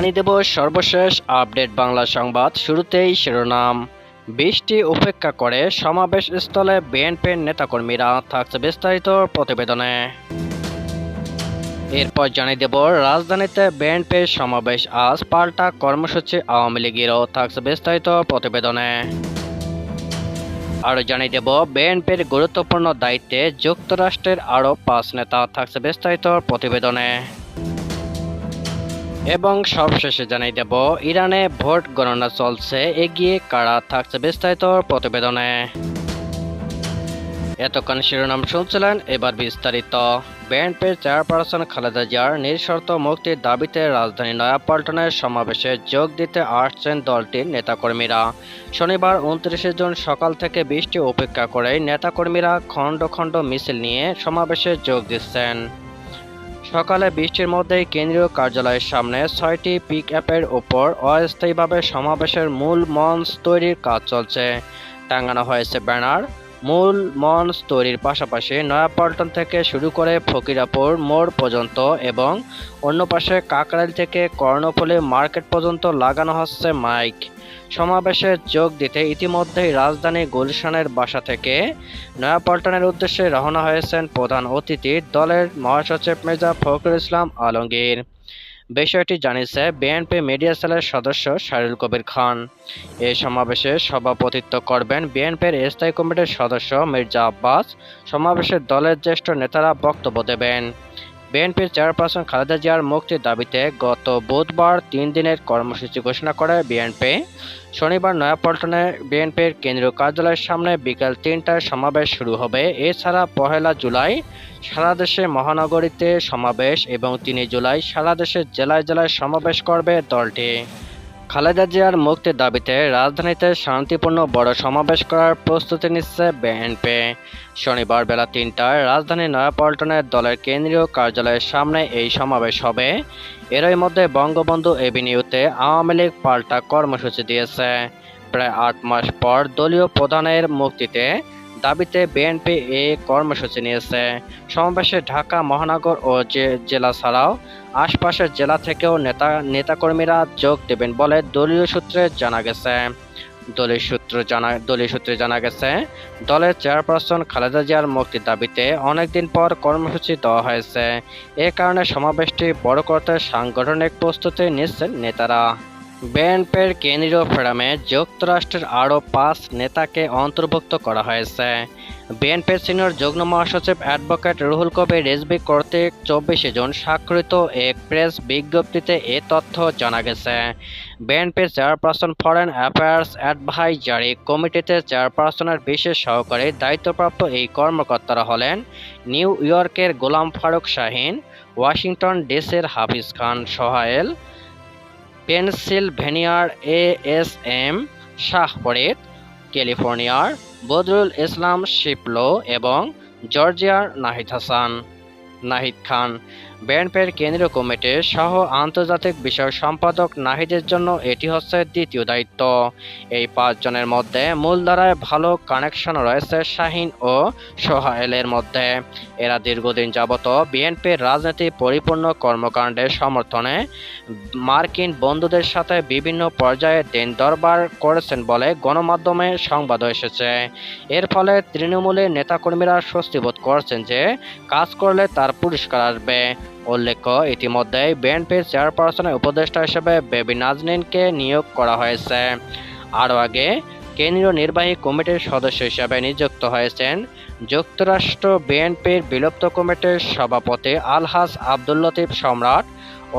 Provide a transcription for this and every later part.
জানিয়ে দেব সর্বশেষ আপডেট বাংলা সংবাদ। শুরুতেই শিরোনাম। বৃষ্টি উপেক্ষা করে সমাবেশ স্থলে বিএনপির নেতাকর্মীরা থাকছে বিস্তারিত প্রতিবেদনে। এরপর জানিয়ে দেব, রাজধানীতে বিএনপির সমাবেশ আজ পাল্টা কর্মসূচি আওয়ামী লীগেরও থাকছে বিস্তারিত প্রতিবেদনে। আরও জানিয়ে দেব, বিএনপির গুরুত্বপূর্ণ দায়িত্বে যুক্তরাষ্ট্রের আরও পাঁচ নেতা থাকছে বিস্তারিত প্রতিবেদনে। এবং সবশেষে জানিয়ে দেব, ইরানে ভোট গণনা চলছে, এগিয়ে কারা থাকছে বিস্তারিত প্রতিবেদনে। এতক্ষণ শিরোনাম শুনছিলেন এবার বিস্তারিত। বিএনপির চেয়ারপারসন খালেদা জিয়ার নিঃশর্ত মুক্তির দাবিতে রাজধানী নয়াপল্টনের সমাবেশে যোগ দিতে আসছেন দলটির নেতাকর্মীরা। শনিবার উনত্রিশে জুন সকাল থেকে বৃষ্টি উপেক্ষা করে নেতাকর্মীরা খণ্ড খণ্ড মিছিল নিয়ে সমাবেশে যোগ দিচ্ছেন। সকালে বৃষ্টির মধ্যেই কেন্দ্রীয় কার্যালয়ের সামনে ছয়টি পিক অ্যাপের ওপর অস্থায়ীভাবে সমাবেশের মূল মঞ্চ তৈরির কাজ চলছে। টাঙানো হয়েছে ব্যানার, মূল মঞ্চ তৈরির পাশাপাশি নয়াপল্টন থেকে শুরু করে ফকিরাপুর মোড় পর্যন্ত এবং অন্য পাশে কাকরাইল থেকে কর্ণফুলী মার্কেট পর্যন্ত লাগানো হচ্ছে মাইক। সমাবেশে যোগ দিতে ইতিমধ্যেই রাজধানী গুলশানের বাসা থেকে নয়াপল্টনের উদ্দেশ্যে রওনা হয়েছেন প্রধান অতিথি দলের মহাসচিব মির্জা ফখরুল ইসলাম আলমগীর। বিষয়টি জানিয়েছে বিএনপি মিডিয়া সেলের সদস্য শারুল কবির খান। এই সমাবেশে সভাপতিত্ব করবেন বিএনপির স্থায়ী কমিটির সদস্য মির্জা আব্বাস। সমাবেশে দলের জ্যেষ্ঠ নেতারা বক্তব্য দেবেন। বিএনপির চেয়ারপারসন খালেদা জিয়ার মুক্তির দাবিতে গত বুধবার তিন দিনের কর্মসূচি ঘোষণা করে বিএনপি। শনিবার নয়াপল্টনে বিএনপির কেন্দ্রীয় কার্যালয়ের সামনে বিকাল তিনটায় সমাবেশ শুরু হবে। এছাড়া পহেলা জুলাই সারা দেশে মহানগরীতে সমাবেশ এবং তিন জুলাই সারা দেশের জেলায় জেলায় সমাবেশ করবে দলটি। খালেদা জিয়ার মুক্তির দাবিতে রাজধানীতে শান্তিপূর্ণ বড় সমাবেশ করার প্রস্তুতি নিচ্ছে বিএনপি শনিবার বেলা তিনটায় রাজধানী নয়াপল্টনের দলের কেন্দ্রীয় কার্যালয়ের সামনে এই সমাবেশ হবে। এরই মধ্যে বঙ্গবন্ধু এভিনিউতে আওয়ামী লীগ পাল্টা কর্মসূচি দিয়েছে। প্রায় আট মাস পর দলীয় প্রধানের মুক্তিতে দাবিতে বিএনপি এ কর্মসূচি নিয়েছে। সমাবেশে ঢাকা, মহানগর ও জেলা ছাড়াও আশপাশের জেলা থেকেও নেতা, নেতাকর্মীরা যোগ দেবেন বলে দলীয় সূত্রে জানা গেছে। দলীয় সূত্র জানা, দলীয় সূত্রে জানা গেছে, দলের চেয়ারপারসন খালেদা জিয়ার মুক্তির দাবিতে অনেকদিন পর কর্মসূচি দেওয়া হয়েছে। এ কারণে সমাবেশটি বড় করতে সাংগঠনিক প্রস্তুতি নিচ্ছেন নেতারা। বিএনপির কেন্দ্রীয় ফোরামে যুক্তরাষ্ট্রের আরও পাঁচ নেতাকে অন্তর্ভুক্ত করা হয়েছে। বিএনপির সিনিয়র যুগ্ম মহাসচিব অ্যাডভোকেট রুহুল কবির রিজভি কর্তৃক চব্বিশে জুন স্বাক্ষরিত এক প্রেস বিজ্ঞপ্তিতে এ তথ্য জানা গেছে। বিএনপির চেয়ারপারসন ফরেন অ্যাফেয়ার্স অ্যাডভাইজারি কমিটিতে চেয়ারপারসনের বিশেষ সহকারী দায়িত্বপ্রাপ্ত এই কর্মকর্তারা হলেন নিউ ইয়র্কের গোলাম ফারুক শাহিন, ওয়াশিংটন ডিসির Hafiz Khan Sohail পেনসিলভেনিয়ার A S M, Shah Farid, ক্যালিফোর্নিয়ার বদরুল ইসলাম শিপলো এবং জর্জিয়ার নাহিদ হাসান। নাহিদ খান বিএনপির কেন্দ্রীয় কমিটির সহ আন্তর্জাতিক বিষয় সম্পাদক নাহিদের জন্য এটি হচ্ছে দ্বিতীয় দায়িত্ব। এই পাঁচজনের মধ্যে মূলধারায় ভালো কানেকশন রয়েছে শাহিন ও সোহায়েলের মধ্যে। এরা দীর্ঘদিন যাবত বিএনপির রাজনীতি পরিপূর্ণ কর্মকাণ্ডের সমর্থনে মার্কিন বন্ধুদের সাথে বিভিন্ন পর্যায়ে দিন দরবার করেছেন বলে গণমাধ্যমে সংবাদ এসেছে। এর ফলে তৃণমূলের নেতাকর্মীরা স্বস্তিবোধ করছেন যে কাজ করলে তার পুরস্কার আসবে। উল্লেখ্য ইতিমধ্যেই বিএনপির চেয়ারপারসনের উপদেষ্টা হিসেবে বেবি নাজনীনকে নিয়োগ করা হয়েছে। আরও আগে, কেন্দ্রীয় নির্বাহী কমিটির সদস্য হিসেবে নিযুক্ত হয়েছেন যুক্তরাষ্ট্র বিএনপির বিলুপ্ত কমিটির সভাপতি আলহাজ আব্দুল লতিফ সম্রাট,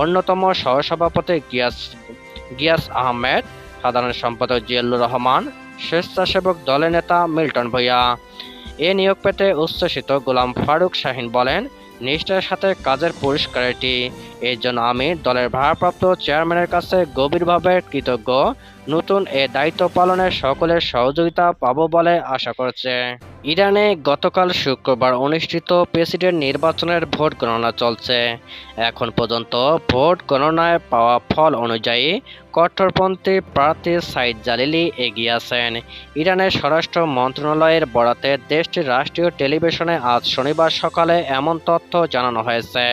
অন্যতম সহসভাপতি গিয়াস গিয়াস আহমেদ, সাধারণ সম্পাদক জিয়াল্লুর রহমান, স্বেচ্ছাসেবক দলের নেতা মিল্টন ভূঁইয়া। এ নিয়োগ পেতে উচ্ছ্বসিত গোলাম ফারুক শাহিন বলেন নিষ্ঠার সাথে কাজের পুরস্কার এটি এর জন্য আমি দলের ভারপ্রাপ্ত চেয়ারম্যানের কাছে গভীরভাবে কৃতজ্ঞ। নতুন এ দায়িত্ব পালনে সকলের সহযোগিতা পাব বলে আশা করছে। ইরানে গতকাল শুক্রবার অনুষ্ঠিত প্রেসিডেন্ট নির্বাচনের ভোট গণনা চলছে। এখন পর্যন্ত ভোট গণনায় পাওয়া ফল অনুযায়ী কট্টরপন্থী প্রার্থী সাইদ জালিলি এগিয়ে আছেন। ইরানের স্বরাষ্ট্র মন্ত্রণালয়ের বরাতে দেশটির রাষ্ট্রীয় টেলিভিশনে আজ শনিবার সকালে এমন তথ্য জানানো হয়েছে।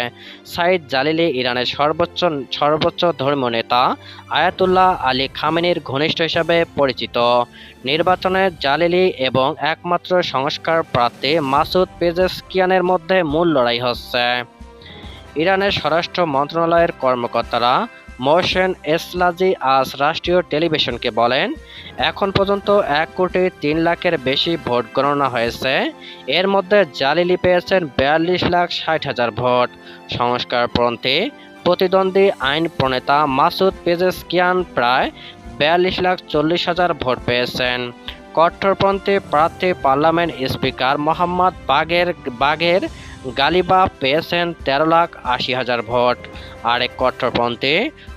সাইদ জালিলি ইরানের সর্বোচ্চ সর্বোচ্চ ধর্মীয় নেতা আয়াতুল্লাহ আলী খামেনির ঘনিষ্ঠ হিসাবে পরিচিত। নির্বাচনে জালিলি এবং একমাত্র সংস্কার প্রার্থী মাসুদ পেজেসকিয়ানের মধ্যে মূল লড়াই হচ্ছে। ইরানের স্বরাষ্ট্র মন্ত্রণালয়ের কর্মকর্তারা মোহসেন এসলাজি আজ রাষ্ট্রীয় টেলিভিশনকে বলেন, এখন পর্যন্ত এক কোটি তিন লাখের বেশি ভোট গণনা হয়েছে। এর মধ্যে জালিলি পেয়েছেন বিয়াল্লিশ লাখ ষাট হাজার ভোট। সংস্কারপন্থী প্রতিদ্বন্দ্বী আইন প্রণেতা মাসুদ পেজেসকিয়ান প্রায় বিয়াল্লিশ লাখ চল্লিশ হাজার ভোট পেয়েছেন। কট্টরপন্থী প্রার্থী পার্লামেন্ট স্পিকার মোহাম্মদ বাগের বাগের গালিবা পেয়েছেন তেরো লাখ আশি হাজার ভোট। আরেক কট্টরপন্থী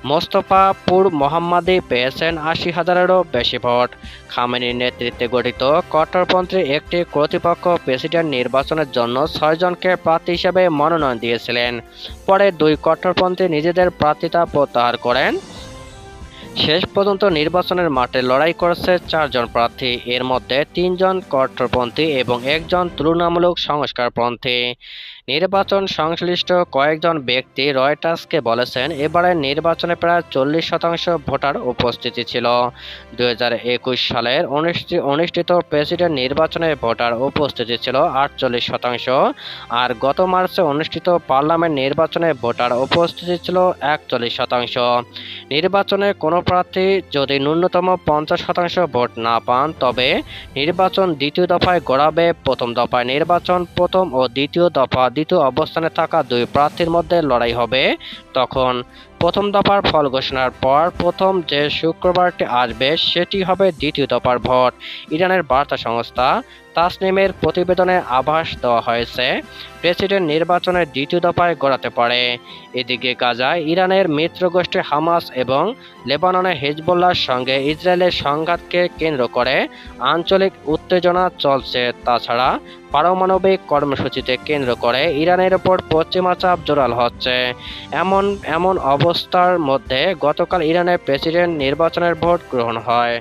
মোস্তফা পুর মোহাম্মদি পেয়েছেন আশি হাজারেরও বেশি ভোট। খামেনির নেতৃত্বে গঠিত কট্টরপন্থী একটি কর্তৃপক্ষ প্রেসিডেন্ট নির্বাচনের জন্য ছয়জনকে প্রার্থী হিসেবে মনোনয়ন দিয়েছিলেন। পরে দুই কট্টরপন্থী নিজেদের প্রার্থিতা প্রত্যাহার করেন। শেষ পর্যন্ত নির্বাচনের মাঠে লড়াই করেছে চারজন প্রার্থী। এর মধ্যে তিনজন কট্টরপন্থী এবং একজন তুলনামূলক সংস্কারপন্থী। নির্বাচন সংশ্লিষ্ট কয়েকজন ব্যক্তি রয়টার্সকে বলেছেন, এবারের নির্বাচনে প্রায় চল্লিশ শতাংশ ভোটার উপস্থিতি ছিল। দু হাজার একুশ সালের অনুষ্ঠিত প্রেসিডেন্ট নির্বাচনে ভোটার উপস্থিতি ছিল আটচল্লিশ শতাংশ। আর গত মার্চে অনুষ্ঠিত পার্লামেন্ট নির্বাচনে ভোটার উপস্থিতি ছিল একচল্লিশ শতাংশ। নির্বাচনে কোনো প্রার্থী যদি ন্যূনতম পঞ্চাশ শতাংশ ভোট না পান, তবে নির্বাচন দ্বিতীয় দফায় গড়াবে প্রথম দফায়। নির্বাচন প্রথম ও দ্বিতীয় দফা দ্বিতীয় অবস্থানে থাকা দুই প্রার্থীর মধ্যে লড়াই হবে। তখন প্রথম দফার ফল ঘোষণার পর প্রথম যে শুক্রবারটি আসবে, সেটি হবে দ্বিতীয় দফার ভোট। ইরানের বার্তা সংস্থা তাসনিমের প্রতিবেদনে আভাস দেওয়া হয়েছে, প্রেসিডেন্ট নির্বাচনের দ্বিতীয় দফায় গড়াতে পারে। এদিকে গাজায় ইরানের মিত্র গোষ্ঠী হামাস এবং লেবাননের হিজবুল্লাহর সঙ্গে ইসরায়েলের সংঘাতকে কেন্দ্র করে আঞ্চলিক উত্তেজনা চলছে। তাছাড়া পারমাণবিক কর্মসূচিতে কেন্দ্র করে ইরানের ওপর পশ্চিমা চাপ জোরাল হচ্ছে। এমন এমন অবস্থার মধ্যে গতকাল ইরানের প্রেসিডেন্ট নির্বাচনের ভোট গ্রহণ হয়।